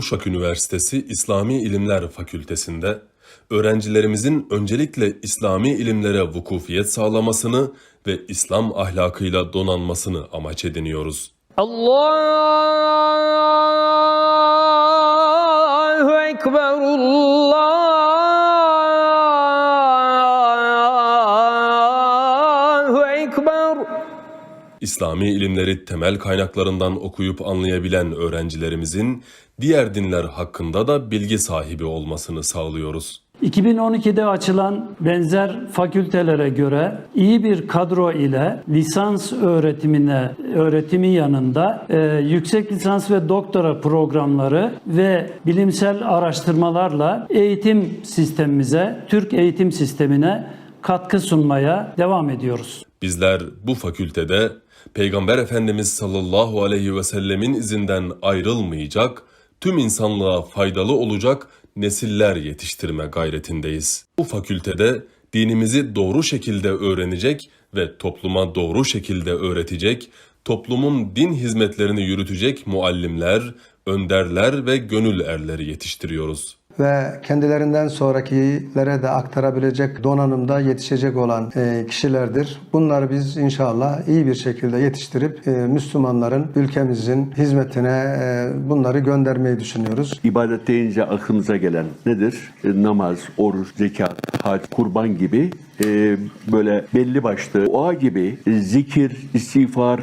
Uşak Üniversitesi İslami İlimler Fakültesinde öğrencilerimizin öncelikle İslami ilimlere vukufiyet sağlamasını ve İslam ahlakıyla donanmasını amaç ediniyoruz. Allahu Ekber Allahu Ekber İslami ilimleri temel kaynaklarından okuyup anlayabilen öğrencilerimizin diğer dinler hakkında da bilgi sahibi olmasını sağlıyoruz. 2012'de açılan benzer fakültelere göre iyi bir kadro ile lisans öğretimine öğretimi yanında e, yüksek lisans ve doktora programları ve bilimsel araştırmalarla eğitim sistemimize, Türk eğitim sistemine katkı sunmaya devam ediyoruz. Bizler bu fakültede Peygamber Efendimiz sallallahu aleyhi ve sellemin izinden ayrılmayacak, tüm insanlığa faydalı olacak nesiller yetiştirme gayretindeyiz. Bu fakültede dinimizi doğru şekilde öğrenecek ve topluma doğru şekilde öğretecek, toplumun din hizmetlerini yürütecek muallimler, önderler ve gönül erleri yetiştiriyoruz. Ve kendilerinden sonrakilere de aktarabilecek donanımda yetişecek olan e, kişilerdir. Bunları biz inşallah iyi bir şekilde yetiştirip e, Müslümanların ülkemizin hizmetine e, bunları göndermeyi düşünüyoruz. İbadet deyince aklımıza gelen nedir? Namaz, oruç, zekat, hac, kurban gibi böyle belli başlı oğa gibi zikir, istiğfar,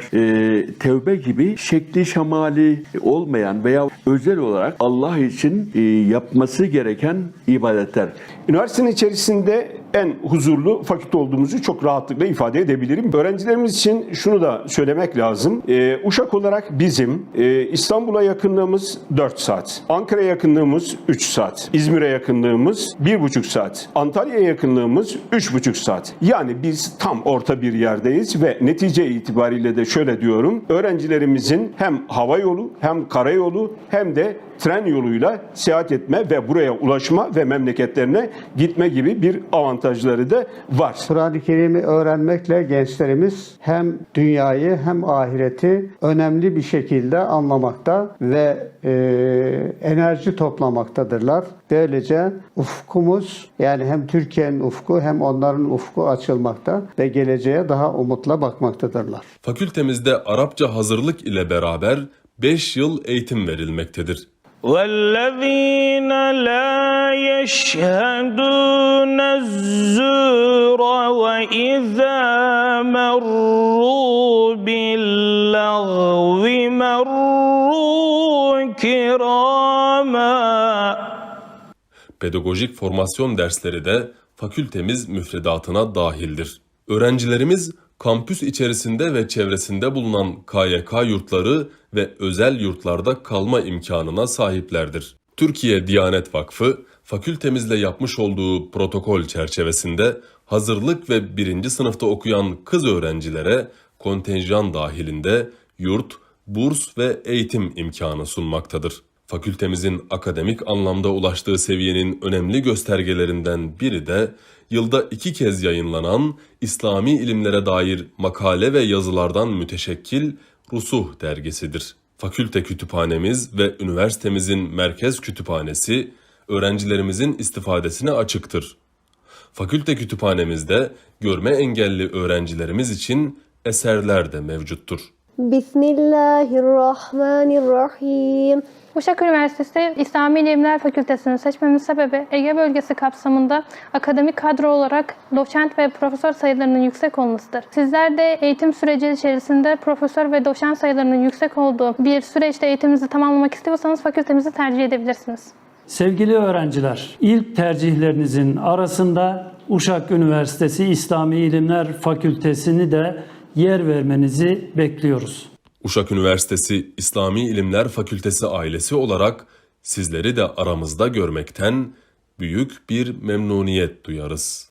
tevbe gibi şekli şemali olmayan veya özel olarak Allah için yapması gereken ibadetler. Üniversitenin içerisinde en huzurlu fakülte olduğumuzu çok rahatlıkla ifade edebilirim. Öğrencilerimiz için şunu da söylemek lazım. Ee, Uşak olarak bizim e, İstanbul'a yakınlığımız 4 saat, Ankara'ya yakınlığımız 3 saat, İzmir'e yakınlığımız 1,5 saat, Antalya'ya yakınlığımız 3,5 saat. Yani biz tam orta bir yerdeyiz ve netice itibariyle de şöyle diyorum. Öğrencilerimizin hem hava yolu hem karayolu hem de tren yoluyla seyahat etme ve buraya ulaşma ve memleketlerine gitme gibi bir avantajları da var. Kur'an-ı Kerim'i öğrenmekle gençlerimiz hem dünyayı hem ahireti önemli bir şekilde anlamakta ve e, enerji toplamaktadırlar. Böylece ufkumuz yani hem Türkiye'nin ufku hem onların ufku açılmakta ve geleceğe daha umutla bakmaktadırlar. Fakültemizde Arapça hazırlık ile beraber 5 yıl eğitim verilmektedir. والذين لا يشهدون الزور وإذا مروا باللغو مروا كراما Pedagojik formasyon dersleri de fakültemiz müfredatına dahildir. Öğrencilerimiz kampüs içerisinde ve çevresinde bulunan KYK yurtları ve özel yurtlarda kalma imkanına sahiplerdir. Türkiye Diyanet Vakfı, fakültemizle yapmış olduğu protokol çerçevesinde hazırlık ve birinci sınıfta okuyan kız öğrencilere kontenjan dahilinde yurt, burs ve eğitim imkanı sunmaktadır. Fakültemizin akademik anlamda ulaştığı seviyenin önemli göstergelerinden biri de yılda iki kez yayınlanan İslami ilimlere dair makale ve yazılardan müteşekkil Rusuh dergisidir. Fakülte kütüphanemiz ve üniversitemizin merkez kütüphanesi öğrencilerimizin istifadesine açıktır. Fakülte kütüphanemizde görme engelli öğrencilerimiz için eserler de mevcuttur. Bismillahirrahmanirrahim. Uşak Üniversitesi İslami İlimler Fakültesini seçmemin sebebi Ege bölgesi kapsamında akademik kadro olarak doçent ve profesör sayılarının yüksek olmasıdır. Sizler de eğitim süreci içerisinde profesör ve doçent sayılarının yüksek olduğu bir süreçte eğitiminizi tamamlamak istiyorsanız fakültemizi tercih edebilirsiniz. Sevgili öğrenciler, ilk tercihlerinizin arasında Uşak Üniversitesi İslami İlimler Fakültesini de yer vermenizi bekliyoruz. Uşak Üniversitesi İslami İlimler Fakültesi ailesi olarak sizleri de aramızda görmekten büyük bir memnuniyet duyarız.